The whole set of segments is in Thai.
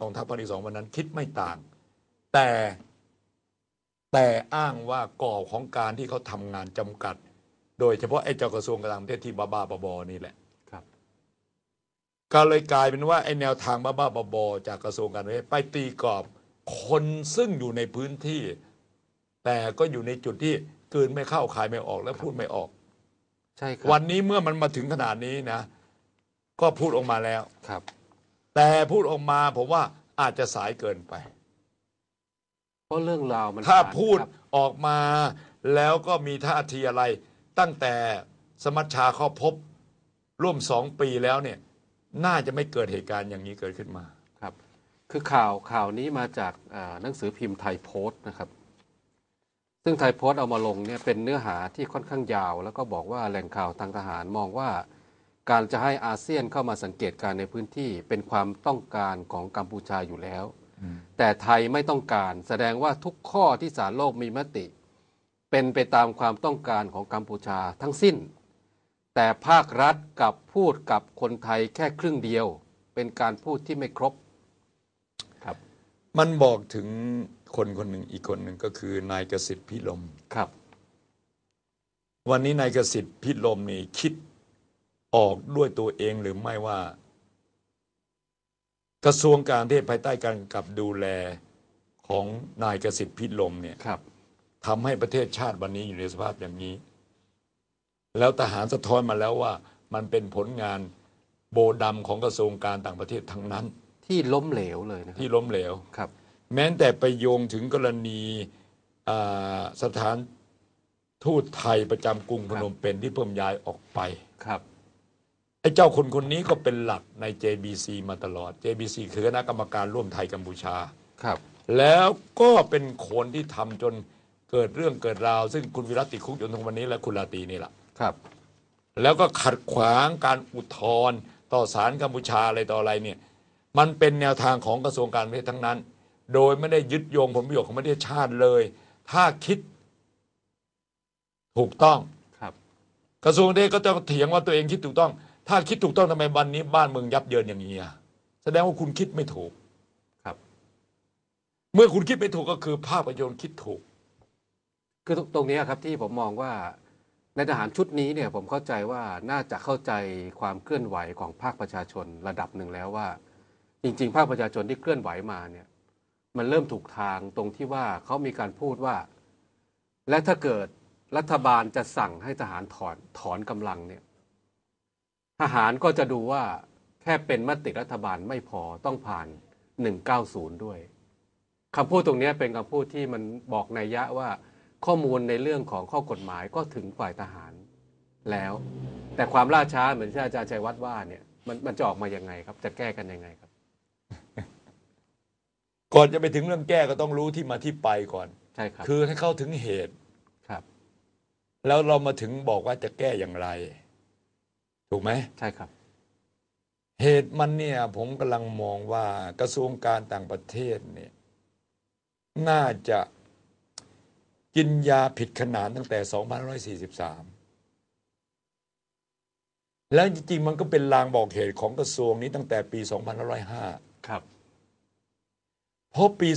กองทัพภาคที่สองวันนั้นคิดไม่ต่าง แต่แต่อ้างว่ากรอบของการที่เขาทำงานจำกัด โดยเฉพาะไอ้เจ้ากระทรวงการต่างประเทศที่บ้าๆบอๆนี่แหละครับ ก็เลยกลายเป็นว่าไอ้แนวทางบ้าๆบอๆจากกระทรวงการต่างประเทศไปตีกรอบคนซึ่งอยู่ในพื้นที่ แต่ก็อยู่ในจุดที่กลืนไม่เข้าคายไม่ออกและพูดไม่ออก ใช่ครับวันนี้เมื่อมันมาถึงขนาดนี้นะ ก็พูดออกมาแล้วครับ แต่พูดออกมาผมว่าอาจจะสายเกินไป เพราะเรื่องราวมันถ้าผ่นพูดครับออกมาแล้วก็มีท่าทีอะไร ตั้งแต่สมัชชาเข้าพบร่วมสองปีแล้วเนี่ย น่าจะไม่เกิดเหตุการณ์อย่างนี้เกิดขึ้นมาครับ คือข่าวข่าวนี้มาจากอ่าหนังสือพิมพ์ไทยโพสต์นะครับ ซึ่งไทยโพสต์เอามาลงเนี่ยเป็นเนื้อหาที่ค่อนข้างยาว แล้วก็บอกว่าแหล่งข่าวทางทหารมองว่า การจะให้อาเซียนเข้ามาสังเกตการณ์ในพื้นที่เป็นความต้องการของกัมพูชาอยู่แล้ว แต่ไทยไม่ต้องการ แสดงว่าทุกข้อที่สารโลกมีมติ เป็นไปตามความต้องการของกัมพูชาทั้งสิ้น แต่ภาครัฐกลับพูดกับคนไทยแค่ครึ่งเดียว เป็นการพูดที่ไม่ครบครับ มันบอกถึงคนคนหนึ่งอีกคนหนึ่งก็คือนายกสิทธิ์พิลมครับ วันนี้นายกสิทธิ์พิลมนี่คิด ออกด้วยตัวเองหรือไม่ว่า กระทรวงการเทศภายใต้การกำกับดูแลของนายกสิทธิ์พิลมเนี่ยครับทำให้ประเทศชาติวันนี้อยู่ในสภาพอย่างนี้ แล้วทหารสะท้อนมาแล้วว่ามันเป็นผลงานโบดำของกระทรวงการต่างประเทศทั้งนั้น ที่ล้มเหลวเลยนะครับที่ล้มเหลวครับ แม้แต่ไปโยงถึงกรณีอ่าสถานทูตไทยประจำกรุงพนมเปญที่เพิ่มย้ายออกไปครับ ไอ้เจ้าคนคนนี้ก็เป็นหลักใน JBC มาตลอด JBC คือคณะกรรมการร่วมไทยกัมพูชา ครับ แล้วก็เป็นคนที่ทำจนเกิดเรื่องเกิดราว ซึ่งคุณวิรัตติดคุกจนถึงวันนี้และคุณลาตรีนี่แหละ ครับ แล้วก็ขัดขวางการอุทธรณ์ต่อศาลกัมพูชาอะไรต่ออะไรเนี่ย มันเป็นแนวทางของกระทรวงการต่างประเทศทั้งนั้น โดยไม่ได้ยึดโยงผลประโยชน์ของประเทศชาติเลย ถ้าคิด ถูกต้อง ครับ กระทรวงต่างประเทศก็ต้องเถียงว่าตัวเองคิดถูกต้อง ถ้าคิดถูกต้องทำไมวันนี้ บ้านเมืองยับเยินอย่างนี้อะแสดงว่าคุณคิดไม่ถูกครับ เมื่อคุณคิดไม่ถูกก็คือภาพยนตร์คิดถูก คือตรงตรงนี้ครับที่ผมมองว่าในทหารชุดนี้เนี่ยผมเข้าใจว่าน่าจะเข้าใจความเคลื่อนไหวของภาคประชาชนระดับหนึ่งแล้วว่า จริง ๆ ภาคประชาชนที่เคลื่อนไหวมาเนี่ยมันเริ่มถูกทางตรงที่ว่าเขามีการพูดว่า และถ้าเกิดรัฐบาลจะสั่งให้ทหารถอนถอนกำลังเนี่ย ทหารก็จะดูว่าแค่เป็นมติรัฐบาลไม่พอต้องผ่าน 190 ด้วยคำพูดตรงนี้เป็นคำพูดที่มันบอกนัยยะว่าข้อมูลในเรื่องของข้อกฎหมายก็ถึงฝ่ายทหารแล้ว แต่ความล่าช้าเหมือนที่อาจารย์ชัยวัฒน์ว่าเนี่ยมันมันจะออกมายังไงครับ จะแก้กันยังไงครับ ก่อนจะไปถึงเรื่องแก้ก็ต้องรู้ที่มาที่ไปก่อนใช่ครับคือให้เข้าถึงเหตุครับ แล้วเรามาถึงบอกว่าจะแก้อย่างไร ถูกไหมใช่ครับ เหตุมันเนี่ยผมกำลังมองว่ากระทรวงการต่างประเทศเนี่ยน่าจะกินยาผิดขนาดตั้งแต่ 2543 แล้วจริงๆ มันก็เป็นลางบอกเหตุของกระทรวงนี้ตั้งแต่ปี 2505 ครับเพราะปี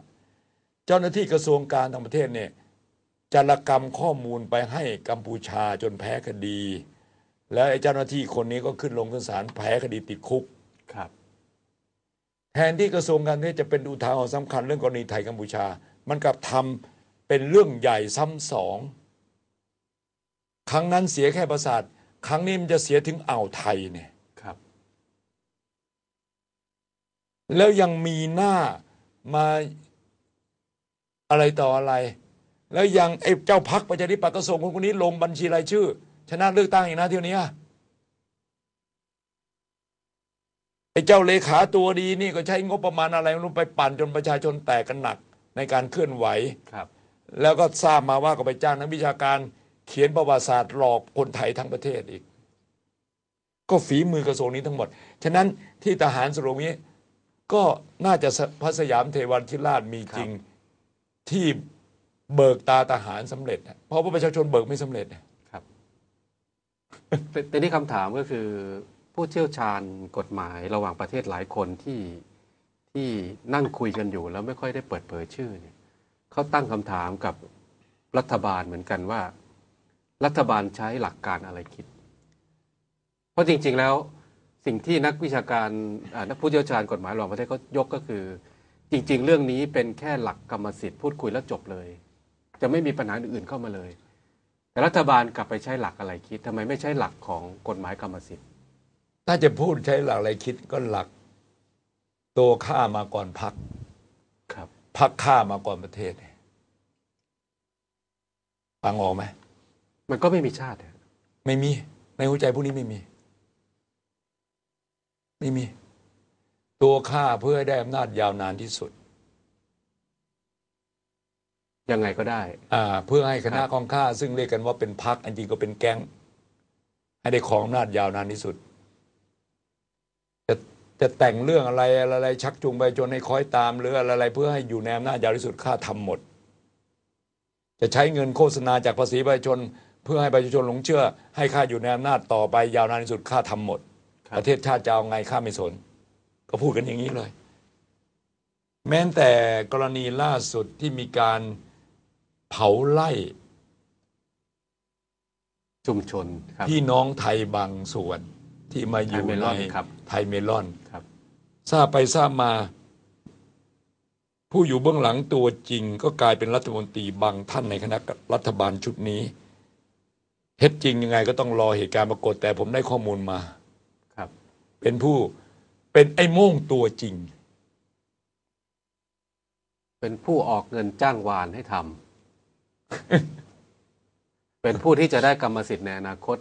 2505 เจ้าหน้าที่กระทรวงการต่างประเทศเนี่ย จารกรรมข้อมูลไปให้กัมพูชาจนแพ้คดี แล้วไอ้เจ้าหน้าที่คนนี้ก็ขึ้นลงขึ้นศาลแพ้คดีติดคุกครับ แทนที่กระทรวงการต่างประเทศจะเป็นอุทาหรณ์สำคัญเรื่องกรณีไทยกัมพูชา มันกลับทำเป็นเรื่องใหญ่ซ้ำสองครั้งนั้นเสียแค่ประสาท ครั้งนี้มันจะเสียถึงอ่าวไทยเนี่ยครับ แล้วยังมีหน้ามาอะไรต่ออะไร แล้วยังไอ้เจ้าพักประชาธิปัตย์ก็ส่งคนคนนี้ลงบัญชีรายชื่อ ชนะเลือกตั้งอีกนะเที่ยวนี้อะไอ้เจ้าเลขาตัวดีนี่ก็ใช้งบประมาณอะไรไม่รู้ไปปั่นจนประชาชนแตกกันหนักในการเคลื่อนไหวครับ แล้วก็ทราบมาว่าก็ไปจ้างนักวิชาการเขียนประวัติศาสตร์หลอกคนไทยทั้งประเทศอีก ก็ฝีมือกระทรวงนี้ทั้งหมด ฉะนั้นที่ทหารสรุปนี้ก็น่าจะพระสยามเทวันทิราชมีจริงที่ เบิกตาทหารสำเร็จ เพราะว่าประชาชนเบิกไม่สำเร็จครับแต่นี่คำถามก็คือ ผู้เชี่ยวชาญกฎหมายระหว่างประเทศหลายคนที่ที่นั่งคุยกันอยู่แล้วไม่ค่อยได้เปิดเผยชื่อเนี่ยเขาตั้งคำถามกับรัฐบาลเหมือนกันว่า รัฐบาลใช้หลักการอะไรคิด เพราะจริง ๆแล้วสิ่งที่นักวิชาการนักผู้เชี่ยวชาญกฎหมายระหว่างประเทศเขายกก็คือ จริง ๆ เรื่องนี้เป็นแค่หลักกรรมสิทธิ์พูดคุยแล้วจบเลย จะไม่มีปัญหาอื่นๆเข้ามาเลย แต่รัฐบาลกลับไปใช้หลักอะไรคิดทำไมไม่ใช้หลักของกฎหมายกรรมสิทธิ์ ถ้าจะพูดใช้หลักอะไรคิดก็หลัก ตัวข้ามาก่อนพักครับพักข้ามาก่อนประเทศฟังออกไหมมันก็ไม่มีชาติอะไม่มี ในหัวใจพวกนี้ไม่มี ไม่มี ตัวข้าเพื่อให้ได้อำนาจยาวนานที่สุด ยังไงก็ได้ อ่า เพื่อให้คณะครับของข้าซึ่งเรียกกันว่าเป็นพักอันจริงก็เป็นแก๊งให้ได้ของอำนาจยาวนานที่สุด จะจะแต่งเรื่องอะไรอะไรชักจูงไปจนให้คอยตามหรืออะไรเพื่อให้อยู่ในอำนาจยาวที่สุดข้าทำหมด จะใช้เงินโฆษณาจากภาษีประชาชน เพื่อให้ประชาชนหลงเชื่อ ให้ข้าอยู่ในอำนาจต่อไปยาวนานที่สุดข้าทำหมดครับประเทศชาติจะเอาไงข้าไม่สน ก็พูดกันอย่างนี้เลย แม้แต่กรณีล่าสุดที่มีการ เผาไล่ชุมชนครับ พี่น้องไทยบางส่วนที่มาอยู่ไทยเมลในอนครับ ไทยเมลอนครับทราบไปทราบมา ผู้อยู่เบื้องหลังตัวจริง ก็กลายเป็นรัฐมนตรีบางท่านในคณะรัฐบาลชุดนี้เท็จจริงยังไงก็ต้องรอเหตุการณ์ปรากฏแต่ผมได้ข้อมูลมา ครับ เป็นผู้เป็นไอ้โม่งตัวจริง เป็นผู้ออกเงินจ้างวานให้ทำ เป็นผู้ที่จะได้กรรมสิทธิ์ในอนาคต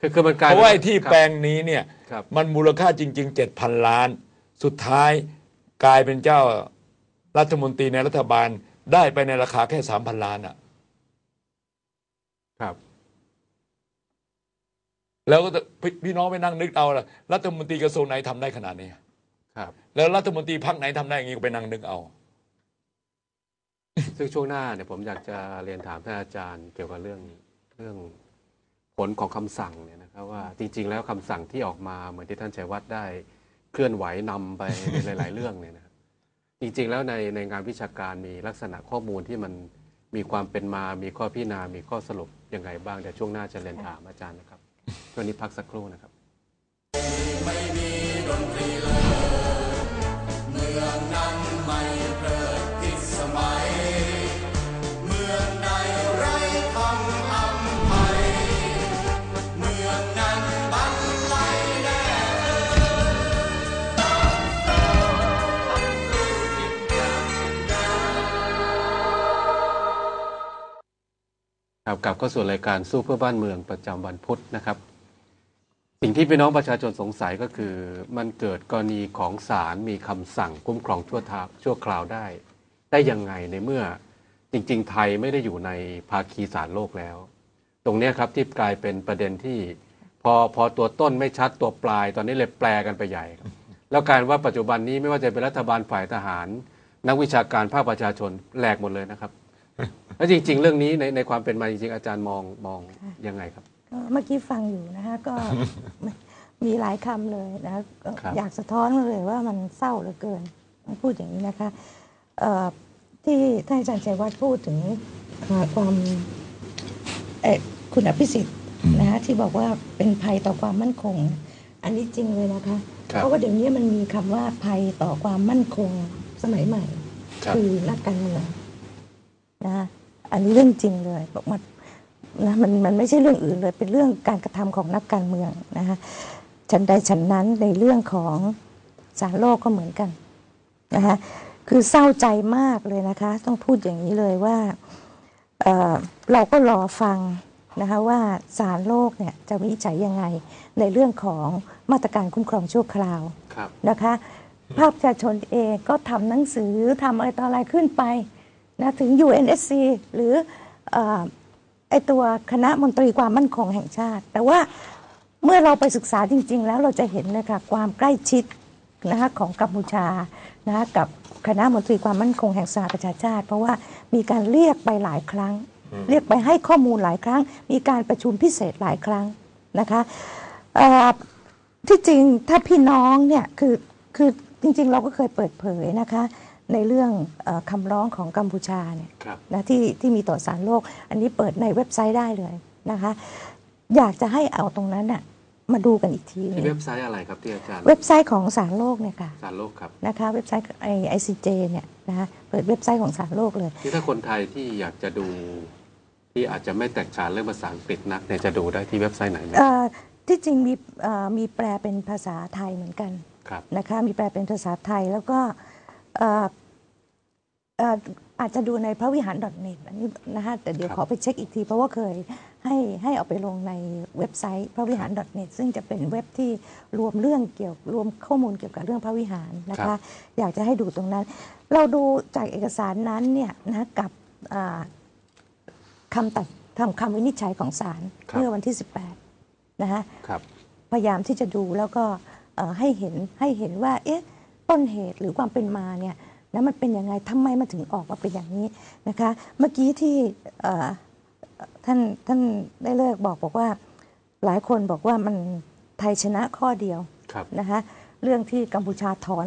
คือคือมันกลายเพราะว่าไอ้ที่ครับแปลงนี้เนี่ย ครับ มันมูลค่าจริงๆเจ็ดพันล้าน สุดท้ายกลายเป็นเจ้ารัฐมนตรีในรัฐบาลได้ไปในราคาแค่สามพันล้านอะ ครับ แล้วก็พี่พี่น้องไปนั่งนึกเอาละรัฐมนตรีกระทรวงไหนทำได้ขนาดนี้ ครับ แล้วรัฐมนตรีพักไหนทำได้อย่างนี้ก็ไปนั่งนึกเอา ซึ่งช่วงหน้าเนี่ยผมอยากจะเรียนถามท่านอาจารย์เกี่ยวกับเรื่องเรื่องผลของคำสั่งเนี่ยนะครับว่าจริง ๆ แล้วคำสั่งที่ออกมาเหมือนที่ท่านชัยวัฒน์ได้เคลื่อนไหวนำไปในหลาย ๆ เรื่องเนี่ยนะจริง ๆ แล้วในในงานวิชาการมีลักษณะข้อมูลที่มันมีความเป็นมา มีข้อพิจารณา มีข้อสรุปยังไงบ้างเดี๋ยวช่วงหน้าจะเรียนถามอาจารย์นะครับช่วงนี้พักสักครู่นะครับ ครับกลับเข้าสู่รายการสู้เพื่อบ้านเมืองประจำวันพุธนะครับ สิ่งที่พี่น้องประชาชนสงสัยก็คือ มันเกิดกรณีของศาลมีคำสั่งคุ้มครองชั่วทาชั่วคราวได้ ได้ยังไงในเมื่อจริง ๆ ไทยไม่ได้อยู่ในภาคีศาลโลกแล้ว ตรงนี้ครับที่กลายเป็นประเด็นที่ พอพอตัวต้นไม่ชัดตัวปลาย ตอนนี้เลยแปลกันไปใหญ่ครับแล้วการว่าปัจจุบันนี้ไม่ว่าจะเป็นรัฐบาลฝ่ายทหาร นักวิชาการภาคประชาชนแหลกหมดเลยนะครับ แล้วจริง ๆ เรื่องนี้ในในความเป็นมาจริงๆอาจารย์มองมองยังไงครับ ก็เมื่อกี้ฟังอยู่นะคะก็ มีหลายคำเลยนะคะก็ครับ อยากสะท้อนเลยว่ามันเศร้าเหลือเกินต้องพูดอย่างนี้นะคะเอ่อที่ท่านอาจารย์ชัยวัฒน์พูดถึงเอ่อความเอ่อคุณอภิสิทธิ์นะคะที่บอกว่าเป็นภัยต่อความมั่นคง อันนี้จริงเลยนะคะ ครับ เพราะว่าเดี๋ยวนี้มันมีคำว่าภัยต่อความมั่นคงสมัยใหม่ ครับ คือนักการเมืองนะคะ อันนี้เรื่องจริงเลยบอกมานะมันมันไม่ใช่เรื่องอื่นเลย เป็นเรื่องการกระทำของนักการเมืองนะคะฉันใดฉันนั้นในเรื่องของสารโลกก็เหมือนกันนะคะคือเศร้าใจมากเลยนะคะ ต้องพูดอย่างนี้เลยว่าเอ่อเราก็รอฟังนะคะว่าสารโลกเนี่ยจะวินิจฉัยยังไงในเรื่องของมาตรการคุ้มครองชั่วคราวครับนะคะภาคประชาชนเองก็ทำหนังสือทำอะไรต่ออะไรขึ้นไป นะถึง UNSC หรือออไอตัวคณะมนตรีความมั่นคงแห่งชาติ แต่ว่าเมื่อเราไปศึกษาจริง ๆ แล้วเราจะเห็นเลยค่ะความใกล้ชิดนะคะของกัมพูชานะคะกับคณะมนตรีความมั่นคงแห่งสหประชาชาติ เพราะว่ามีการเรียกไปหลายครั้ง เรียกไปให้ข้อมูลหลายครั้ง มีการประชุมพิเศษหลายครั้งนะคะที่จริงถ้าพี่น้องเนี่ยคือคือจริง ๆ เราก็เคยเปิดเผยนะคะ ในเรื่องเออคำร้องของกัมพูชาเนี่ยครับนะที่ที่มีต่อสารโลก อันนี้เปิดในเว็บไซต์ได้เลยนะคะ อยากจะให้เอาตรงนั้นน่ะมาดูกันอีกทีหนึที่งเว็บไซต์อะไรครับที่อาจารย์ เว็บไซต์ของสารโลกเนี่ยค่ะสารโลกครับนะคะเว็บไซต์ไอไอซีเจเนี่ยนะคะเปิดเว็บไซต์ของสารโลกเลยที่ถ้าคนไทยที่อยากจะดูที่อาจจะไม่แตกฉานเรื่องภาษาอังกฤษนักเนี่ยจะดูได้ที่เว็บไซต์ไหนไหมเอ่อที่จริงมีเอ่อมีแปลเป็นภาษาไทยเหมือนกันครับนะคะมีแปลเป็นภาษาไทยแล้วก็เอ่อเอ่ออาจจะดูในพระวิหาร .net อันนี้นะคะแต่เดี๋ยวครับขอไปเช็คอีกที เพราะว่าเคยให้ให้เอาไปลงในเว็บไซต์พระวิหาร .net ซึ่งจะเป็นเว็บที่รวมเรื่องเกี่ยวรวมข้อมูลเกี่ยวกับเรื่องพระวิหารนะครัคะบอยากจะให้ดูตรงนั้น เราดูจากเอกสารนั้นเนี่ยนะกับอ่าคำตัดทำคำวินิจฉัยของศาลเมื่อวันที่ 18 นะคะครับพยายามที่จะดูแล้วก็เอ่อให้เห็นให้เห็นว่าเอ๊ะ ต้นเหตุหรือความเป็นมาเนี่ยนะมันเป็นยังไงทำไมมาถึงออกมาเป็นอย่างนี้นะคะ เมื่อกี้ที่เอ่อท่านท่านได้เลิกบอกบอกว่า หลายคนบอกว่ามันไทยชนะข้อเดียวครับนะคะเรื่องที่กัมพูชาถอน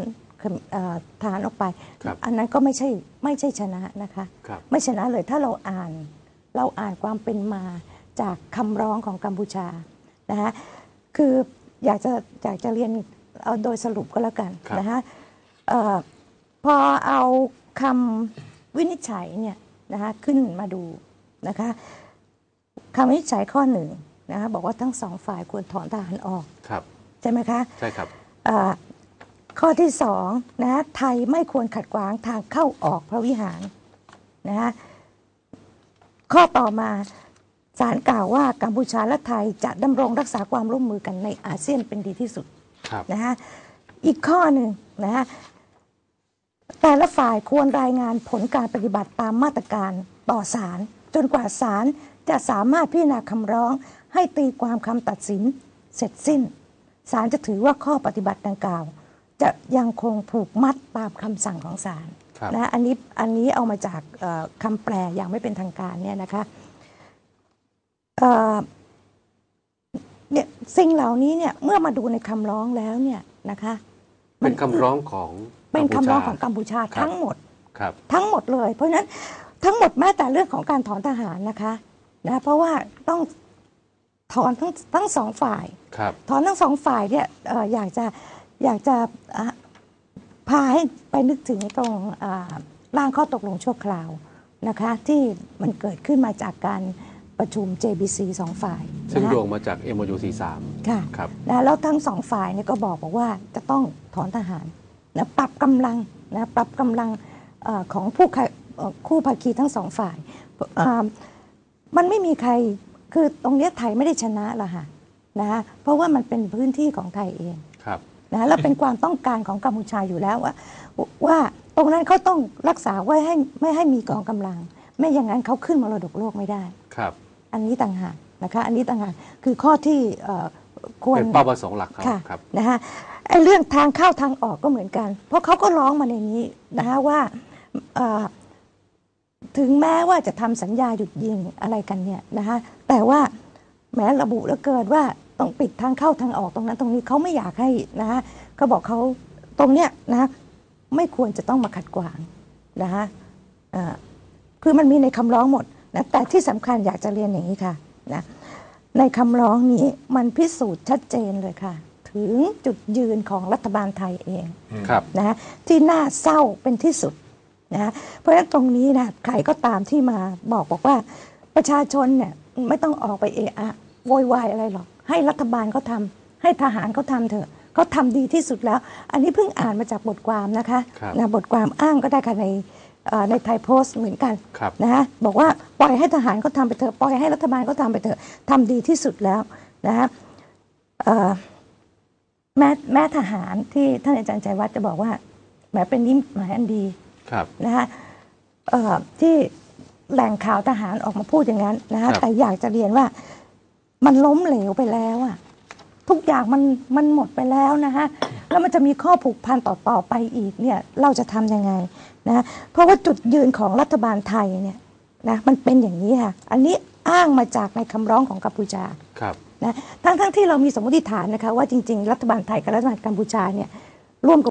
เอ่อทหารออกไปครับอันนั้นก็ไม่ใช่ไม่ใช่ชนะนะคะครับไม่ชนะเลยถ้าเราอ่านเราอ่านความเป็นมาจากคำร้องของกัมพูชานะคะคืออยากจะอยากจะเรียน เอาโดยสรุปก็แล้วกันครับนะคะเอ่อพอเอาคำวินิจฉัยเนี่ยนะคะขึ้นมาดูนะคะคำวินิจฉัยข้อหนึ่งนะคะบอกว่าทั้งสองฝ่ายควรถอนทหารออกครับใช่ไหมคะใช่ครับอ่าข้อที่สองนะไทยไม่ควรขัดขวางทางเข้าออกพระวิหารนะข้อต่อมาศาลกล่าวว่ากัมพูชาและไทยจะดำรงรักษาความร่วมมือกันในอาเซียนเป็นดีที่สุดครับ นะฮะอีกข้อหนึ่งนะฮะแต่ละฝ่ายควรรายงานผลการปฏิบัติตามมาตรการต่อศาลจนกว่าศาลจะสามารถพิจารณาคำร้อง ให้ตีความคำตัดสินเสร็จสิ้นศาลจะถือว่าข้อปฏิบัติดังกล่าว จะยังคงผูกมัดตามคำสั่งของศาลครับนะอันนี้อันนี้เอามาจากเอ่อคำแปลอย่างไม่เป็นทางการเนี่ยนะคะ เอ่อเนี่ยสิ่งเหล่านี้เนี่ยเมื่อมาดูในคำร้องแล้วเนี่ยนะคะเป็นคำร้องของเป็นกัมพูคำร้องชาของกัมพูชาครับทั้งหมดครับทั้งหมดเลย เพราะฉะนั้นทั้งหมดแม้แต่เรื่องของการถอนทหารนะคะนะเพราะว่าต้องถอนทั้งทั้งสองฝ่ายครับถอนทั้งสองฝ่ายเนี่ยเอ่ออยากจะอยากจะอะพาให้ไปนึกถึงตรงอ่าร่างข้อตกลงชั่วคราวนะคะที่มันเกิดขึ้นมาจากการ ประชุม JBC สองฝ่ายซึ่งนะคะรวมมาจาก MOU 43ค่ะครับนะแล้วทั้งสองฝ่ายเนี่ยก็บอกบอกว่าจะต้องถอนทหารนะปรับกำลังนะปรับกำลังเออของผู้ขัดเอ่อคู่ภาคีทั้งสองฝ่ายอ่ามันไม่มีใครคือตรงเนี้ยไทยไม่ได้ชนะหรอกค่ะนะเพราะว่ามันเป็นพื้นที่ของไทยเองครับนะแล้วเป็นความต้องการของกัมพูชาอยู่แล้วว่าว่าตรงนั้นเขาต้องรักษาไว้ให้ไม่ให้มีกองกำลัง ไม่อย่างนั้นเขาขึ้นมรดกโลกไม่ได้ครับ อันนี้ต่างหากนะคะอันนี้ต่างหากคือข้อที่เอ่อควรเป็นเป้าประสงค์หลักเขาค่ะครับนะคะไอ้เรื่องทางเข้าทางออกก็เหมือนกัน เพราะเขาก็ร้องมาในนี้นะคะว่าเอ่อถึงแม้ว่าจะทำสัญญาหยุดยิงอะไรกันเนี่ยนะคะแต่ว่าแม้ระบุแล้วเกิดว่าต้องปิดทางเข้าทางออกตรงนั้นตรงนี้เขาไม่อยากให้นะคะเขาบอกเขาตรงเนี้ยนะไม่ควรจะต้องมาขัดขวางนะคะเอ่อคือมันมีในคำร้องหมด นะแต่ที่สำคัญอยากจะเรียนอย่างนี้ค่ะนะในคำร้องนี้มันพิสูจน์ชัดเจนเลยค่ะ ถึงจุดยืนของรัฐบาลไทยเองครับนะฮะที่น่าเศร้าเป็นที่สุดนะฮะเพราะฉะนั้นตรงนี้นะใครก็ตามที่มาบอกบอกว่าประชาชนเนี่ยไม่ต้องออกไปเอะอะโวยวายอะไรหรอก ให้รัฐบาลเขาทำให้ทหารเขาทำเถอะเขาทำดีที่สุดแล้ว อันนี้เพิ่งอ่านมาจากบทความนะคะครับนะบทความอ้างก็ได้ค่ะในเอ่อ ในไทยโพสต์เหมือนกันครับนะฮะบอกว่าปล่อยให้ทหารเขาทำไปเถอะปล่อยให้รัฐบาลเขาทำไปเถอะทำดีที่สุดแล้วนะฮะเอ่อแม้แม้ทหารที่ท่านอาจารย์ใจวัฒน์จะบอกว่าแหมเป็นนิหมายอันดีครับนะฮะเอ่อที่แหล่งข่าวทหารออกมาพูดอย่างนั้นนะฮะครับแต่อยากจะเรียนว่ามันล้มเหลวไปแล้วอะ ทุกอย่างมันมันหมดไปแล้วนะฮะแล้วมันจะมีข้อผูกพันต่อต่อไปอีกเนี่ยเราจะทำยังไงนะเพราะว่าจุดยืนของรัฐบาลไทยเนี่ยนะมันเป็นอย่างนี้ค่ะอันนี้อ้างมาจากในคำร้องของกัมพูชาครับนะทั้งทั้งที่เรามีสมมติฐานนะคะว่าจริง ๆ รัฐบาลไทยกับรัฐบาลกัมพูชาเนี่ยร่วมกับ